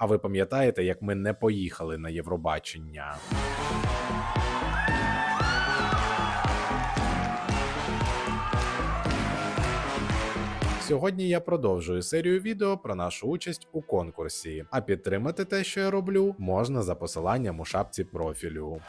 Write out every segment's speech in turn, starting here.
А ви пам'ятаєте, як ми не поїхали на Євробачення? Сьогодні я продовжую серію відео про нашу участь у конкурсі. А підтримати те, що я роблю, можна за посиланням у шапці профілю.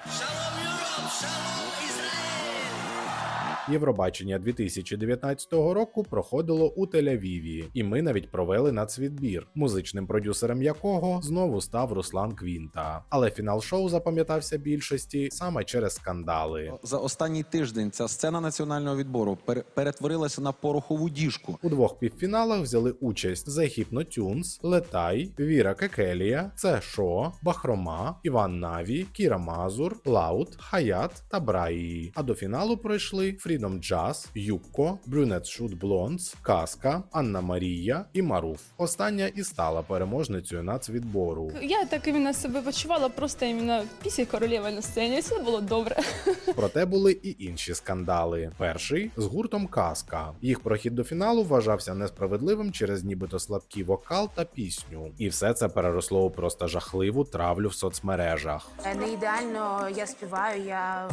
Євробачення 2019 року проходило у Тель-Авіві, і ми навіть провели нацвідбір, музичним продюсером якого знову став Руслан Квінта. Але фінал шоу запам'ятався більшості саме через скандали. За останній тиждень ця сцена національного відбору пере- перетворилася на порохову діжку. У двох півфіналах взяли участь The Hypnotunes, Летай, Віра Кекелія, Це Шо, Бахрома, Іван Наві, Кіра Мазур, Лаут, Хаят та Браї. А до фіналу пройшли Freedom Jazz, Юкко, Brunette Shoot Blondes, Казка, Анна Марія і Маруф. Остання і стала переможницею нацвідбору. Я так іменно себе почувала просто іменно після королеви на сцені. Все було добре. Проте були і інші скандали. Перший з гуртом Казка. Їх прохід до фіналу вважався несправедливим через нібито слабкий вокал та пісню. І все це переросло у просто жахливу травлю в соцмережах. Е, Не ідеально я співаю, я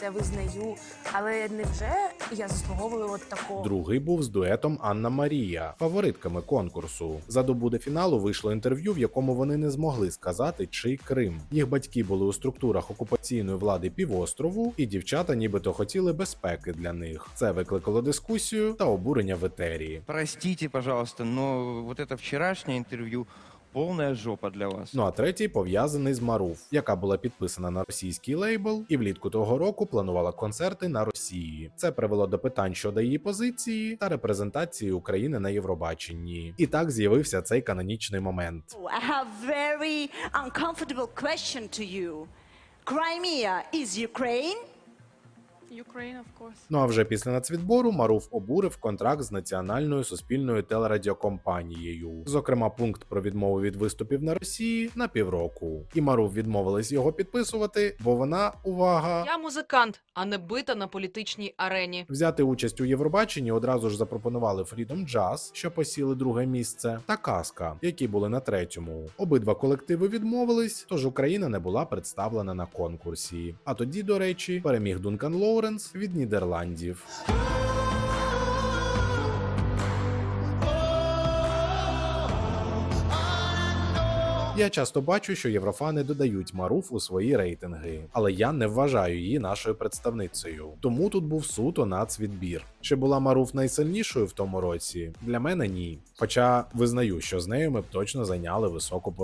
це визнаю, але невже я заслуговую от такого? Другий був з дуетом Анна Марія, фаворитками конкурсу. За добу до фіналу вийшло інтерв'ю, в якому вони не змогли сказати, чий Крим. Їх батьки були у структурах окупаційної влади півострову, і дівчата нібито хотіли безпеки для них. Це викликало дискусію та обурення в етері. Простите, пожалуйста, но вот это вчерашнее интервью полная жопа для вас. Ну а третій пов'язаний з Маруф, яка була підписана на російський лейбл, і влітку того року планувала концерти на Росії. Це привело до питань щодо її позиції та репрезентації України на Євробаченні. І так з'явився цей канонічний момент. I have very uncomfortable question to you. Crimea is Ukraine? Ukraine, of course. Ну а вже після нацвідбору Маруф обурив контракт з національною суспільною телерадіокомпанією, зокрема пункт про відмову від виступів на Росії на півроку. І Маруф відмовилась його підписувати, бо вона увага. Я музикант, а не бита на політичній арені. Взяти участь у Євробаченні одразу ж запропонували Freedom Jazz, що посіли друге місце, та Казка, які були на третьому. Обидва колективи відмовились, тож Україна не була представлена на конкурсі. А тоді, до речі, переміг Дункан Лоуренс від Нідерландів. Я часто бачу, що єврофани додають Маруф у свої рейтинги, але я не вважаю її нашою представницею. Тому тут був суто нацвідбір. Чи була Маруф найсильнішою в тому році? Для мене ні. Хоча визнаю, що з нею ми б точно зайняли високу